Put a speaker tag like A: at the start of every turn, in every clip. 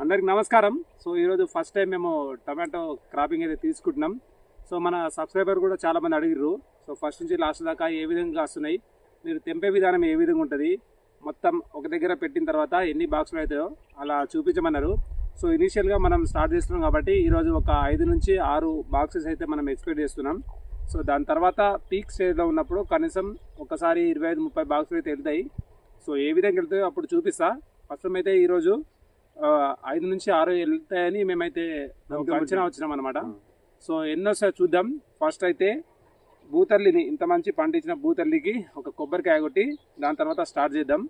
A: అందరికి నమస్కారం. సో ఈరోజు ఫస్ట్ టైం మేము టమాటో క్రాపింగ్ అయితే తీసుకుంటున్నాం. సో మన సబ్స్క్రైబర్ కూడా చాలామంది అడిగిర్రు. సో ఫస్ట్ నుంచి లాస్ట్ దాకా ఏ విధంగా వస్తున్నాయి మీరు తెంపే విధానం ఏ విధంగా ఉంటుంది? మొత్తం ఒక దగ్గర పెట్టిన తర్వాత ఎన్ని బాక్సులు అవుతాయో అలా చూపించమన్నారు. సో ఇనీషియల్గా మనం స్టార్ట్ చేస్తున్నాం కాబట్టి ఈరోజు ఒక ఐదు నుంచి ఆరు బాక్సెస్ అయితే మనం ఎక్స్పెక్ట్ చేస్తున్నాం. సో దాని తర్వాత పీక్ స్టేజ్లో ఉన్నప్పుడు కనీసం ఒకసారి ఇరవై ఐదు ముప్పై బాక్సులు అయితే వెళ్తాయి. సో ఏ విధంగా వెళ్తాయో అప్పుడు చూపిస్తా. ఫస్ట్ అయితే ఈరోజు ఐదు నుంచి ఆరు వెళ్తాయని మేమైతే అంచనా వచ్చినాం అనమాట సో ఎన్నో సార్ చూద్దాం. ఫస్ట్ అయితే బూతల్లిని ఇంత మంచి పండించిన బూతల్లికి ఒక కొబ్బరికాయ కొట్టి దాని తర్వాత స్టార్ట్ చేద్దాం.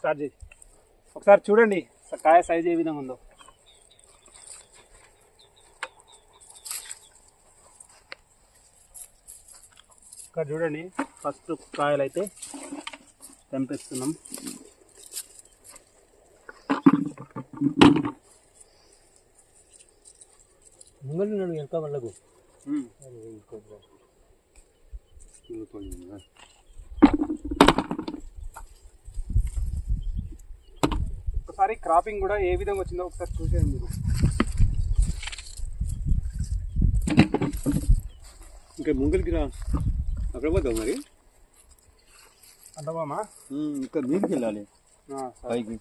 A: స్టార్ట్ చేసి ఒకసారి చూడండి కాయ సైజ్ ఏ విధంగా ఉందో. ఇక్కడ చూడండి. ఫస్ట్ కాయలు అయితే తెంపిస్తున్నాం.
B: ముంగలు నన్ను వెనక వాళ్ళకు
A: ఒకసారి క్రాపింగ్ కూడా ఏ విధంగా వచ్చిందో ఒకసారి చూసేయండి మీరు.
B: ఇంకా ముంగలికి రా. అక్కడ పోతావు మరి
A: అంటవామా
B: ఇక్కడ మీదకి వెళ్ళాలి. పైకి.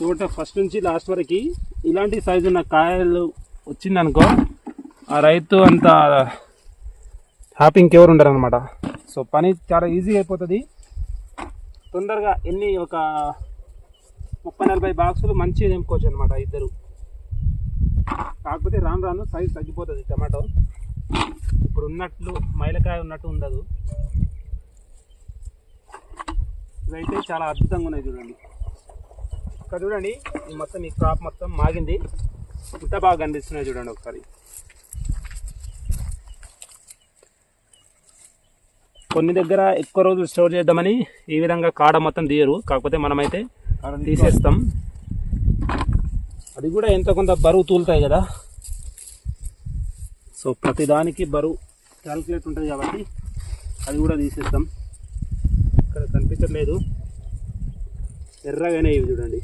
A: తోట ఫస్ట్ నుంచి లాస్ట్ వరకు ఇలాంటి సైజు ఉన్న కాయలు వచ్చిందనుకో ఆ రైతు అంత హ్యాపీ ఇంకెవరు ఉండరు అనమాట సో పని చాలా ఈజీ అయిపోతుంది. తొందరగా ఎన్ని ఒక ముప్పై నలభై బాక్సులు మంచిగా తెంపుకోవచ్చు అనమాట ఇద్దరు. కాకపోతే రాను రాను సైజ్ తగ్గిపోతుంది టమాటో. ఇప్పుడు ఉన్నట్లు మైలకాయ ఉన్నట్టు ఉండదు. ఇదైతే చాలా అద్భుతంగా ఉన్నాయి చూడండి. ఇక్కడ చూడండి ఈ మొత్తం ఈ క్రాప్ మొత్తం మాగింది. ఇంత బాగా కనిపిస్తున్నాయి చూడండి ఒకసారి. కొన్ని దగ్గర ఎక్కువ రోజులు స్టోర్ చేద్దామని ఈ విధంగా కాడ మొత్తం తీయరు. కాకపోతే మనమైతే తీసేస్తాం. అది కూడా ఎంత కొంత బరువు తూలుతాయి కదా. సో ప్రతిదానికి బరువు క్యాల్కులేట్ ఉంటుంది కాబట్టి అది కూడా తీసేస్తాం. ఇక్కడ కనిపించట్లేదు. ఎర్రగానే ఇవి చూడండి.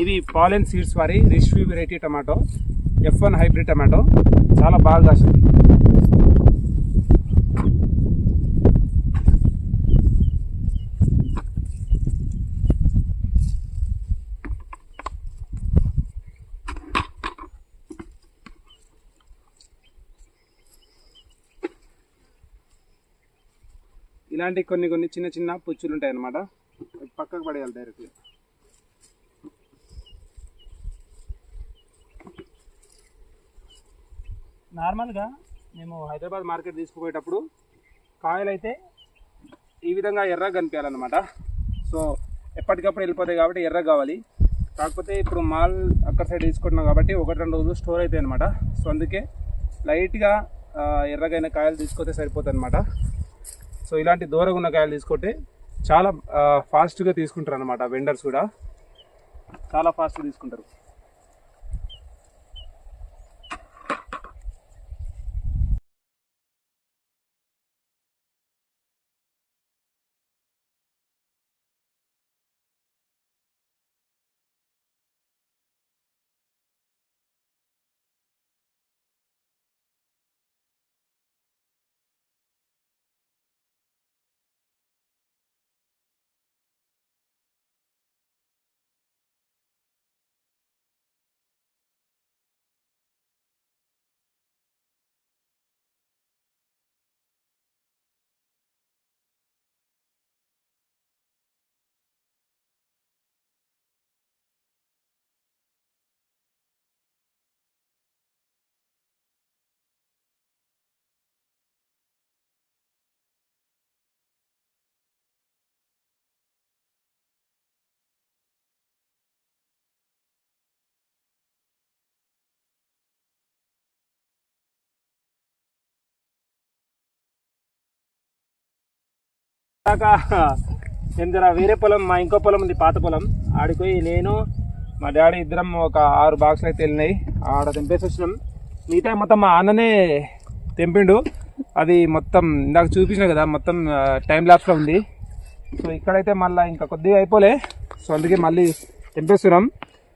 A: ఇవి పాలెన్ సీడ్స్ వారి రిష్వి variety tomato F one hybrid tomato. చాలా బాగా కాసింది. ఇలాంటి కొన్ని కొన్ని చిన్న చిన్న పుచ్చులు ఉంటాయి అన్నమాట పక్కకు పడేయాలి డైరెక్ట్గా. నార్మల్గా మేము హైదరాబాద్ మార్కెట్ తీసుకుపోయేటప్పుడు కాయలు అయితే ఈ విధంగా ఎర్రగా కనిపించాలన్నమాట. సో ఎప్పటికప్పుడు వెళ్ళిపోతాయి కాబట్టి ఎర్ర కావాలి. కాకపోతే ఇప్పుడు మాల్ అక్కడ సైడ్ తీసుకుంటున్నాం కాబట్టి ఒకటి రెండు రోజులు స్టోర్ అవుతాయి అనమాట సో అందుకే లైట్గా ఎర్రగైన కాయలు తీసుకొస్తే సరిపోతుంది అనమాట సో ఇలాంటి దూరంగా ఉన్న కాయలు తీసుకుంటే చాలా ఫాస్ట్గా తీసుకుంటారు అనమాట వెండర్స్ కూడా. చాలా ఫాస్ట్గా తీసుకుంటారు. దాకా నేను జర వేరే పొలం మా ఇంకో పొలం ఉంది పాత పొలం. ఆడికి పోయి నేను మా డాడీ ఇద్దరం ఒక ఆరు బాక్సులు అయితే వెళ్ళినాయి. ఆడ తెంపేసి వచ్చినాం. మిగతా మొత్తం మా అన్ననే తెంపిండు. అది మొత్తం ఇందాక చూపించిన కదా మొత్తం టైం ల్యాప్స్లో ఉంది. సో ఇక్కడైతే మళ్ళీ ఇంకా కొద్దిగా అయిపోలే. సో అందుకే మళ్ళీ తెంపేస్తున్నాం.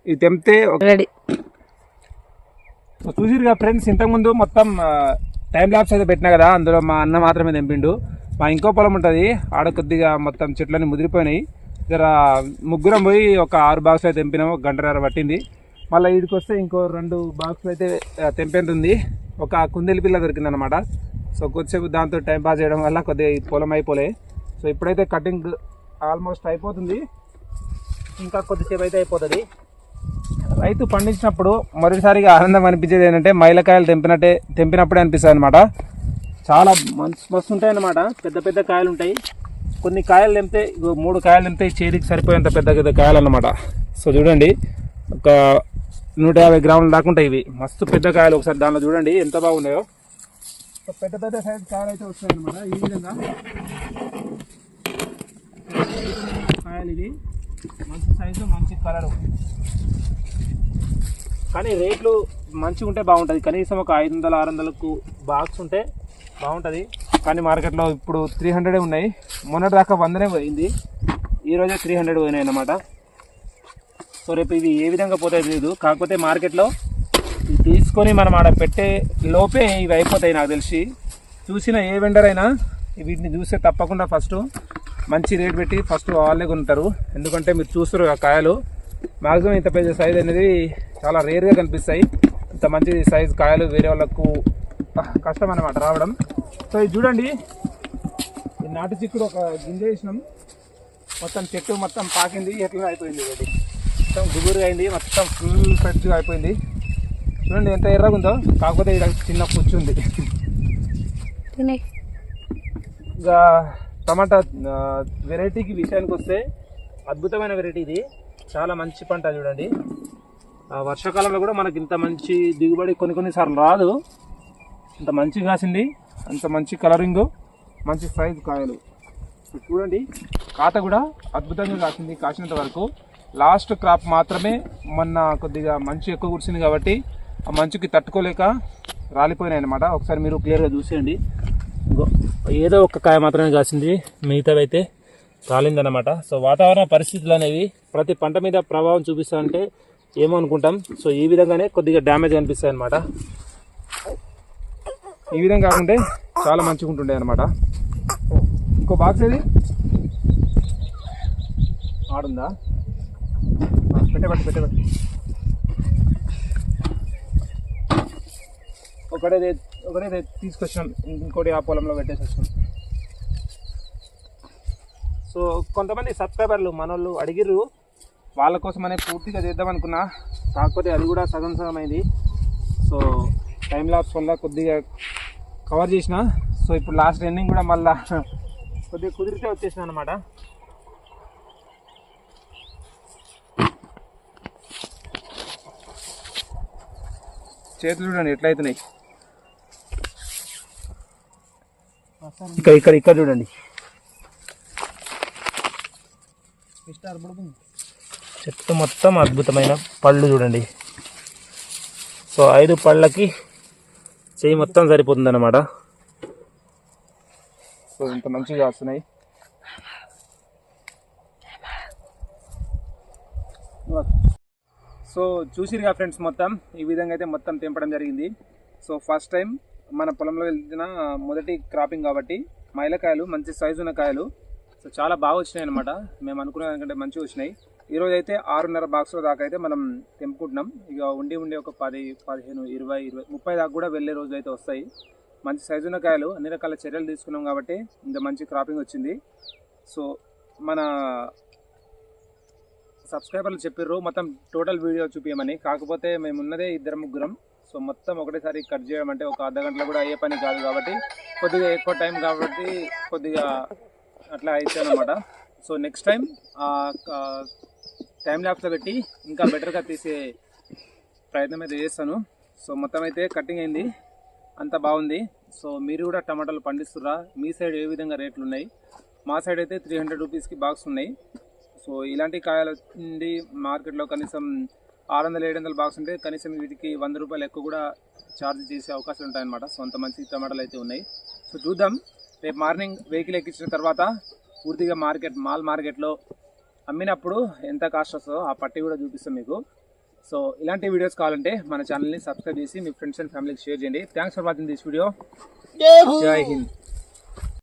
A: ఇది తెంపితే సో చూసిరుగా ఫ్రెండ్స్ ఇంతకుముందు మొత్తం టైం ల్యాబ్స్ అయితే పెట్టినా కదా అందులో మా అన్న మాత్రమే తెంపిండు. మా ఇంకో పొలం ఉంటుంది. ఆడ కొద్దిగా మొత్తం చెట్లన్నీ ముదిరిపోయినాయి. జర ముగ్గురం పోయి ఒక ఆరు బాక్స్ అయితే తెంపినాము. ఒక గంటన్నర పట్టింది. మళ్ళీ వీడికి వస్తే ఇంకో రెండు బాక్సులు అయితే తెంపేంటుంది ఒక కుందేలు పిల్ల దొరికింది అనమాట సో కొద్దిసేపు దాంతో టైం పాస్ చేయడం వల్ల కొద్దిగా పొలం అయిపోలే. సో ఇప్పుడైతే కటింగ్ ఆల్మోస్ట్ అయిపోతుంది. ఇంకా కొద్దిసేపు అయితే అయిపోతుంది. రైతు పండించినప్పుడు మొదటిసారిగా ఆనందం అనిపించేది ఏంటంటే మైలకాయలు తెంపినట్టే తెంపినప్పుడే అనిపిస్తుంది అనమాట చాలా మంచి మస్తు ఉంటాయి అన్నమాట పెద్ద పెద్ద కాయలు ఉంటాయి. కొన్ని కాయలు తెంపితే ఇగో మూడు కాయలు తెంపితే చేతికి సరిపోయేంత పెద్ద పెద్ద కాయలు అన్నమాట సో చూడండి ఒక నూట యాభై గ్రాములు దాకా ఉంటాయి ఇవి. మస్తు పెద్ద కాయలు ఒకసారి దానిలో చూడండి ఎంత బాగున్నాయో. పెద్ద పెద్ద సైజ్ కాయలు అయితే వస్తాయి అనమాట ఈ విధంగా కాయలు ఇవి. మంచి సైజు మంచి కలరు. కానీ రేట్లు మంచిగా ఉంటే బాగుంటుంది. కనీసం ఒక ఐదు వందల ఆరు వందలకు బాక్స్ ఉంటే బాగుంటుంది. కానీ మార్కెట్లో ఇప్పుడు త్రీ హండ్రెడే ఉన్నాయి. మొన్నటి దాకా వందనే పోయింది. ఈరోజే త్రీ హండ్రెడ్ పోయినాయి అన్నమాట. సో రేపు ఇవి ఏ విధంగా పోతాయి తెలియదు కాకపోతే మార్కెట్లో తీసుకొని మనం ఆడ పెట్టే లోపే ఇవి అయిపోతాయి నాకు తెలిసి. చూసిన ఏ వెండర్ అయినా వీటిని చూస్తే తప్పకుండా ఫస్ట్ మంచి రేట్ పెట్టి ఫస్ట్ వాళ్ళే కొంటారు ఎందుకంటే మీరు చూస్తారు ఆ కాయలు. మ్యాక్సిమం ఇంత పెద్ద సైజ్ అనేది చాలా రేర్గా కనిపిస్తాయి. ఇంత మంచి సైజ్ కాయలు వేరే వాళ్ళకు కష్టం అనమాట రావడం. సో ఇది చూడండి. ఈ నాటు చిక్కుడు ఒక గింజ వేసినాం. మొత్తం చెట్టు మొత్తం పాకింది. ఎట్లా అయిపోయింది ఇది? మొత్తం గుబురుగా అయింది. మొత్తం ఫుల్ ఫ్రెష్గా అయిపోయింది. చూడండి ఎంత ఎర్రగా ఉందో కాకపోతే ఇక్కడ చిన్న పుచ్చుంది ఇంకా టమాటా వెరైటీకి విషయానికి వస్తే అద్భుతమైన వెరైటీ ఇది. చాలా మంచి పంట చూడండి. ఆ, వర్షాకాలంలో కూడా మనకి ఇంత మంచి దిగుబడి కొన్ని కొన్నిసార్లు రాదు. ఇంత మంచిగా కాసింది. అంత మంచి కలరింగ్ మంచి సైజు కాయలు. చూడండి కాత కూడా అద్భుతంగా కాసింది కాసినంత వరకు. లాస్ట్ క్రాప్ మాత్రమే మొన్న కొద్దిగా మంచు ఎక్కువ కురిసింది కాబట్టి ఆ మంచుకి తట్టుకోలేక రాలిపోయినాయి అనమాట ఒకసారి మీరు క్లియర్గా చూసేయండి. ఏదో ఒక కాయ మాత్రమే కాసింది మిగతావి అయితే రాలిందనమాట సో వాతావరణ పరిస్థితులు అనేవి ప్రతి పంట మీద ప్రభావం చూపిస్తాయంటే ఏమో అనుకుంటాం. సో ఈ విధంగానే కొద్దిగా డ్యామేజ్ అనిపిస్తాయి అనమాట ఈ విధంగా కాకుంటే చాలా మంచిగా ఉంటుండే అనమాట ఇంకో బాక్స్ ఏది? ఆడుందా? పెట్టబట్టి పెట్టబట్టి ఒకటే ఒకటే దే- ఇంకోటి ఆ పొలంలో పెట్టేసి వచ్చినాం. సో కొంతమంది సబ్స్క్రైబర్లు మనోళ్ళు అడిగిర్రు వాళ్ళ కోసం అనే పూర్తిగా చేద్దాం అనుకున్నా. కాకపోతే అది కూడా సగం సగం అయింది సో టైం లాప్స్ వల్ల కొద్దిగా కవర్ చేసిన. సో ఇప్పుడు లాస్ట్ ఎండింగ్ కూడా మళ్ళా కొద్దిగా కుదిరితే వచ్చేసిన అనమాట చేతులు చూడండి ఎట్లయితున్నాయి? ఇక్కడ ఇక్కడ ఇక్కడ చూడండి. చెట్టు మొత్తం అద్భుతమైన పళ్ళు చూడండి. సో ఐదు పళ్ళకి చెయ్యి మొత్తం సరిపోతుంది అనమాట సో ఇంత మంచిగా వస్తున్నాయి సో చూసిరుగా ఫ్రెండ్స్ మొత్తం ఈ విధంగా అయితే మొత్తం తెంపడం జరిగింది. సో ఫస్ట్ టైం మన పొలంలో వెళ్తున్న మొదటి క్రాపింగ్ కాబట్టి మైలకాయలు మంచి సైజు ఉన్న కాయలు. సో చాలా బాగా వచ్చినాయి అనమాట మేము అనుకున్న దానికంటే మంచిగా వచ్చినాయి. ఈరోజు అయితే ఆరున్నర బాక్స్లో దాకా అయితే మనం తెంపుకుంటున్నాం. ఇక ఉండి ఉండి ఒక పది పదిహేను ఇరవై ఇరవై ముప్పై దాకా కూడా వెళ్ళే రోజులు అయితే వస్తాయి. మంచి సైజు ఉన్న కాయలు అన్ని రకాల చర్యలు తీసుకున్నాం కాబట్టి ఇంత మంచి క్రాపింగ్ వచ్చింది. సో మన సబ్స్క్రైబర్లు చెప్పారు మొత్తం టోటల్ వీడియో చూపించమని కాకపోతే మేము ఉన్నదే ఇద్దరు ముగ్గురం. సో మొత్తం ఒకటేసారి కట్ చేయడం అంటే ఒక అర్ధ గంటలో కూడా అయ్యే పని కాదు కాబట్టి కొద్దిగా ఎక్కువ టైం కాబట్టి కొద్దిగా అట్లా అయితే అనమాట సో నెక్స్ట్ టైం టైం ల్యాప్స్లో పెట్టి ఇంకా బెటర్గా తీసే ప్రయత్నం అయితే చేస్తాను. సో మొత్తం అయితే కటింగ్ అయింది. అంత బాగుంది. సో మీరు కూడా టమాటాలు పండిస్తురా మీ సైడ్ ఏ విధంగా రేట్లు ఉన్నాయి? మా సైడ్ అయితే త్రీ హండ్రెడ్ రూపీస్కి బాక్స్ ఉన్నాయి. సో ఇలాంటి కాయలు నుండి మార్కెట్లో కనీసం ఆరు వందల ఏడు వందల బాక్స్ ఉంటే కనీసం వీటికి వంద రూపాయలు ఎక్కువ కూడా ఛార్జ్ చేసే అవకాశాలు ఉంటాయన్నమాట. సో అంత మంచి టమాటాలు అయితే ఉన్నాయి. సో చూద్దాం. రేపు మార్నింగ్ వెహికల్ ఎక్కించిన తర్వాత పూర్తిగా మార్కెట్ మాల్ మార్కెట్లో అమ్మినప్పుడు ఎంత కాస్ట్ వస్తుందో ఆ పట్టి కూడా చూపిస్తాం మీకు. సో ఇలాంటి వీడియోస్ కావాలంటే మన ఛానల్ని సబ్స్క్రైబ్ చేసి మీ ఫ్రెండ్స్ అండ్ ఫ్యామిలీకి షేర్ చేయండి. Thanks for watching this video Jai Hind.